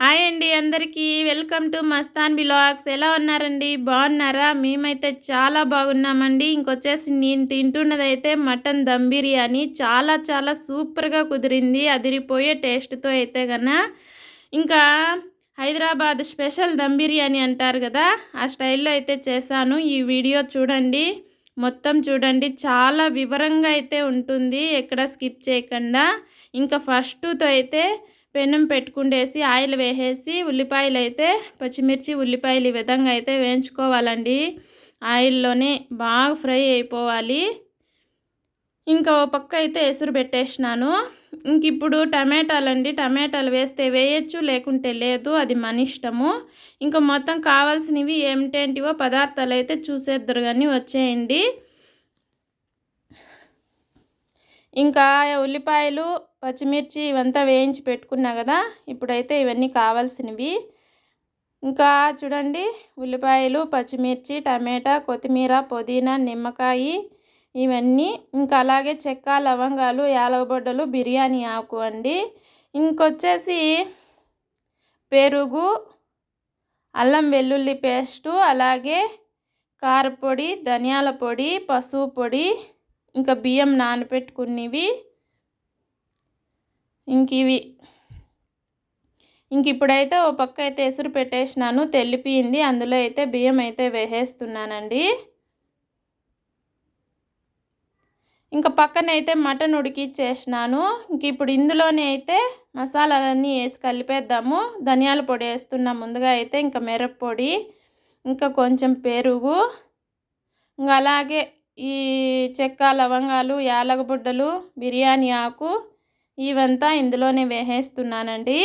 Hi అండి అందరికీ. Welcome to Mastan vlogs. ఎలా ఉన్నారండి? బాగున్నారా? మేమైతే చాలా బాగున్నామండి. ఇంకొచ్చేసి నేను తింటున్నదైతే మటన్ దమ్ బిర్యానీ. చాలా చాలా సూపర్గా కుదిరింది. అదిరిపోయే టేస్ట్తో అయితే గన. ఇంకా హైదరాబాద్ స్పెషల్ దమ్ బిర్యానీ అంటారు కదా ఆ స్టైల్లో అయితే చేశాను. ఈ వీడియో చూడండి. మొత్తం చూడండి. చాలా వివరంగా అయితే ఉంటుంది. ఎక్కడ స్కిప్ చేయకుండా. ఇంకా ఫస్ట్తో అయితే పెనం పెట్టుకుండేసి ఆయిల్ వేసేసి ఉల్లిపాయలు అయితే పచ్చిమిర్చి ఉల్లిపాయలు ఈ విధంగా అయితే వేయించుకోవాలండి. ఆయిల్లోనే బాగా ఫ్రై అయిపోవాలి. ఇంకా ఓ పక్క అయితే ఎసురు పెట్టేసినాను. ఇంక ఇప్పుడు టమాటాలు అండి టమాటాలు వేస్తే వేయచ్చు లేకుంటే లేదు అది మన ఇష్టము. ఇంకా మొత్తం కావాల్సినవి ఏమిటేంటివో పదార్థాలు అయితే చూసేద్దరు కానీ వచ్చేయండి. ఇంకా ఉల్లిపాయలు పచ్చిమిర్చి ఇవంతా వేయించి పెట్టుకున్నా కదా ఇప్పుడైతే ఇవన్నీ కావాల్సినవి. ఇంకా చూడండి ఉల్లిపాయలు పచ్చిమిర్చి టమాటా కొత్తిమీర పుదీనా నిమ్మకాయ ఇవన్నీ. ఇంకా అలాగే చెక్క లవంగాలు యాలగబొడ్డలు బిర్యానీ ఆకు అండి. ఇంకొచ్చేసి పెరుగు అల్లం వెల్లుల్లి పేస్టు అలాగే కారపొడి ధనియాల పొడి పసుపు పొడి ఇంకా బియ్యం నానపెట్టుకున్నవి. ఇంక ఇవి. ఇంక ఇప్పుడైతే ఓ పక్క అయితే ఎసురు పెట్టేసినాను తెల్లిపోయింది. అందులో అయితే బియ్యం అయితే వేసేస్తున్నానండి. ఇంకా పక్కన అయితే మటన్ ఉడికిచ్చేసినాను. ఇంక ఇప్పుడు ఇందులోనే అయితే మసాలాలన్నీ వేసి కలిపేద్దాము. ధనియాల పొడి వేస్తున్నా ముందుగా అయితే ఇంకా మిరప్పొడి ఇంకా కొంచెం పెరుగు ఇంకా అలాగే ఈ చెక్క లవంగాలు యాలగబుడ్డలు బిర్యానీ ఆకు ఇవంతా ఇందులోనే వేసేస్తున్నానండి.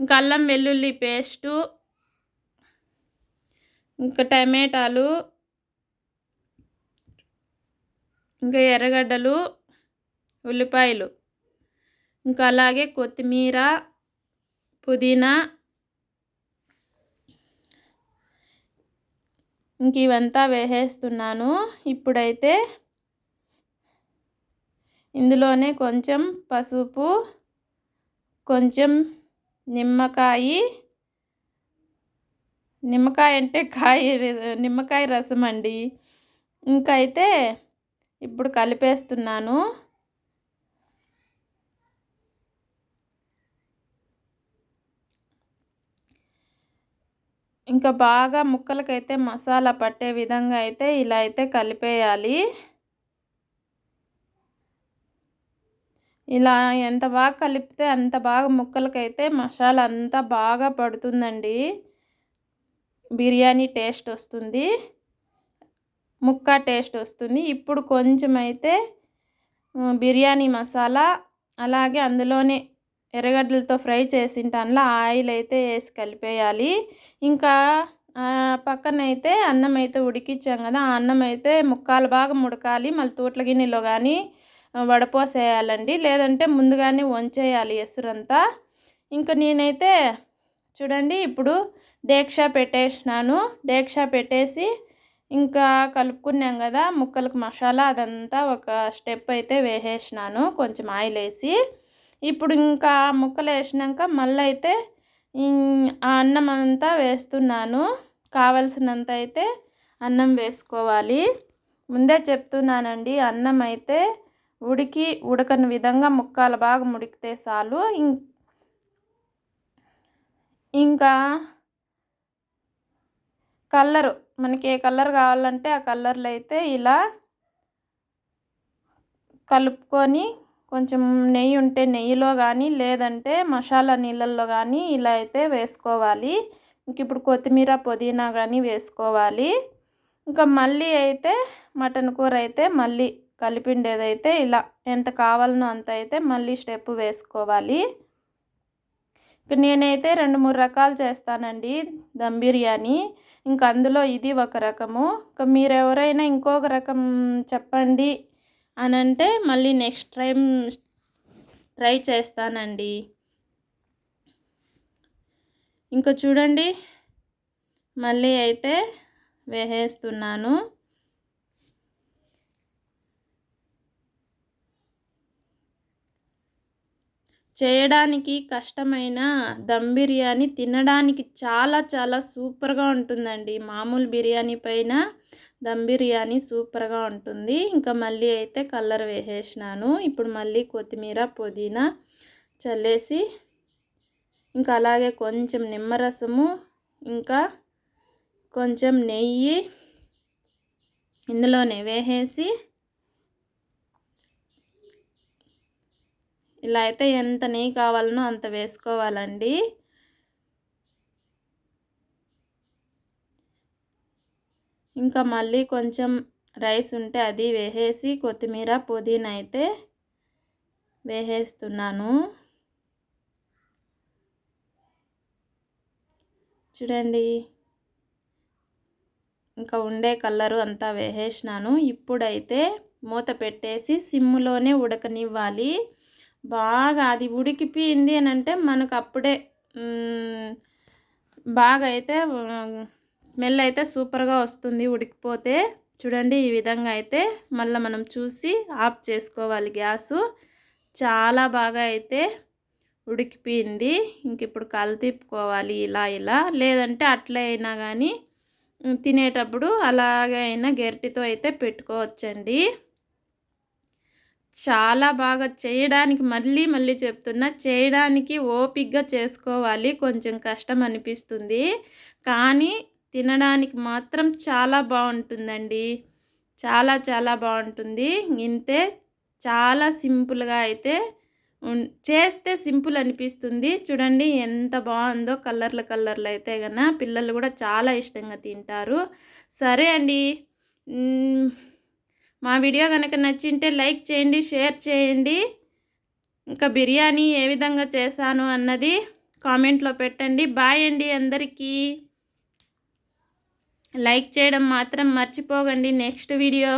ఇంకా అల్లం వెల్లుల్లి పేస్టు ఇంకా టమాటాలు ఇంకా ఎర్రగడ్డలు ఉల్లిపాయలు ఇంకా అలాగే కొత్తిమీర పుదీనా ఇంక ఇవంతా వేసేస్తున్నాను. ఇప్పుడైతే ఇందులోనే కొంచెం పసుపు కొంచెం నిమ్మకాయ నిమ్మకాయ అంటే కాయ నిమ్మకాయ రసం అండి. ఇంకైతే అయితే ఇప్పుడు కలిపేస్తున్నాను. ఇంకా బాగా ముక్కలకైతే మసాలా పట్టే విధంగా అయితే ఇలా అయితే కలిపేయాలి. ఇలా ఎంత బాగా కలిపితే అంత బాగా ముక్కలకైతే మసాలా అంతా బాగా పడుతుందండి. బిర్యానీ టేస్ట్ వస్తుంది. ముక్క టేస్ట్ వస్తుంది. ఇప్పుడు కొంచెం అయితే బిర్యానీ మసాలా అలాగే అందులోనే ఎర్రగడ్డలతో ఫ్రై చేసింటానులో ఆయిల్ అయితే వేసి కలిపేయాలి. ఇంకా పక్కన అయితే అన్నం అయితే ఉడికిచ్చాం కదా ఆ అన్నం అయితే ముక్కాలు బాగా ముడకాలి. మళ్ళీ తూట్ల గిన్నెలో కానీ వడపోసేయాలండి. లేదంటే ముందుగానే వంచేయాలి ఎసురంతా. ఇంకా నేనైతే చూడండి ఇప్పుడు డేక్షా పెట్టేసినాను. డేక్షా పెట్టేసి ఇంకా కలుపుకున్నాం కదా ముక్కలకు మసాలా అదంతా ఒక స్టెప్ అయితే వేసేసినాను. కొంచెం ఆయిల్ వేసి. ఇప్పుడు ఇంకా ముక్కలు వేసినాక మళ్ళీ అయితే ఆ అన్నం అంతా వేస్తున్నాను. కావలసినంత అయితే అన్నం వేసుకోవాలి. ముందే చెప్తున్నానండి అన్నం అయితే ఉడికి ఉడకని విధంగా ముక్కలు బాగా ముడికితే చాలు. ఇంకా కలరు మనకి ఏ కలర్ కావాలంటే ఆ కలర్లో అయితే ఇలా కలుపుకొని కొంచెం నెయ్యి ఉంటే నెయ్యిలో కానీ లేదంటే మసాలా నీళ్ళల్లో కానీ ఇలా అయితే వేసుకోవాలి. ఇంక ఇప్పుడు కొత్తిమీర పుదీనా కానీ వేసుకోవాలి. ఇంకా మళ్ళీ అయితే మటన్ కూర అయితే మళ్ళీ కలిపిండేదైతే ఇలా ఎంత కావాలనో అంత అయితే మళ్ళీ స్టెప్ వేసుకోవాలి. ఇక నేనైతే రెండు మూడు రకాలు చేస్తానండి దమ్ బిర్యానీ. ఇంకా అందులో ఇది ఒక రకము. ఇంకా మీరు ఎవరైనా ఇంకొక రకం చెప్పండి. అని అంటే మళ్ళీ నెక్స్ట్ టైం ట్రై చేస్తానండి. ఇంకా చూడండి. మళ్ళీ అయితే వేసేస్తున్నాను. చేయడానికి కష్టమైన దమ్ బిర్యానీ తినడానికి చాలా చాలా సూపర్గా ఉంటుందండి. మామూలు బిర్యానీ పైన దమ్ బిర్యానీ సూపర్గా ఉంటుంది. ఇంకా మళ్ళీ అయితే కలర్ వేసేసినాను. ఇప్పుడు మళ్ళీ కొత్తిమీర పుదీనా చల్లేసి ఇంకా అలాగే కొంచెం నిమ్మరసము ఇంకా కొంచెం నెయ్యి ఇందులోనే వేసేసి ఇలా అయితే ఎంత నెయ్యి కావాలనో అంత వేసుకోవాలండి. ఇంకా మళ్ళీ కొంచెం రైస్ ఉంటే అది వేసేసి కొత్తిమీర పుదీనా అయితే వేసేస్తున్నాను. చూడండి. ఇంకా ఉండే కలరు అంతా వేసేసినాను. ఇప్పుడైతే మూత పెట్టేసి సిమ్ములోనే ఉడకనివ్వాలి. బాగా అది ఉడికిపోయింది అని అంటే మనకు అప్పుడే బాగా అయితే స్మెల్ అయితే సూపర్గా వస్తుంది ఉడికిపోతే. చూడండి ఈ విధంగా అయితే మళ్ళీ మనం చూసి ఆఫ్ చేసుకోవాలి గ్యాసు. చాలా బాగా అయితే ఉడికిపోయింది. ఇంక ఇప్పుడు తిప్పుకోవాలి ఇలా ఇలా. లేదంటే అట్లే అయినా కానీ తినేటప్పుడు అలాగే అయినా గెరటితో అయితే పెట్టుకోవచ్చండి. చాలా బాగా చేయడానికి మళ్ళీ మళ్ళీ చెప్తున్నా చేయడానికి ఓపిగ్గా చేసుకోవాలి. కొంచెం కష్టం అనిపిస్తుంది. కానీ తినడానికి మాత్రం చాలా బాగుంటుందండి. చాలా చాలా బాగుంటుంది. ఇంతే చాలా సింపుల్గా అయితే చేస్తే సింపుల్ అనిపిస్తుంది. చూడండి ఎంత బాగుందో కలర్లు కలర్లు అయితే కన్నా పిల్లలు కూడా చాలా ఇష్టంగా తింటారు. సరే అండి. మా వీడియో కనుక నచ్చింటే లైక్ చేయండి షేర్ చేయండి. ఇంకా బిర్యానీ ఏ విధంగా చేశాను అన్నది కామెంట్లో పెట్టండి. బాయ్ అండి అందరికీ. లైక్ చేయడం మాత్రం మర్చిపోకండి. Next video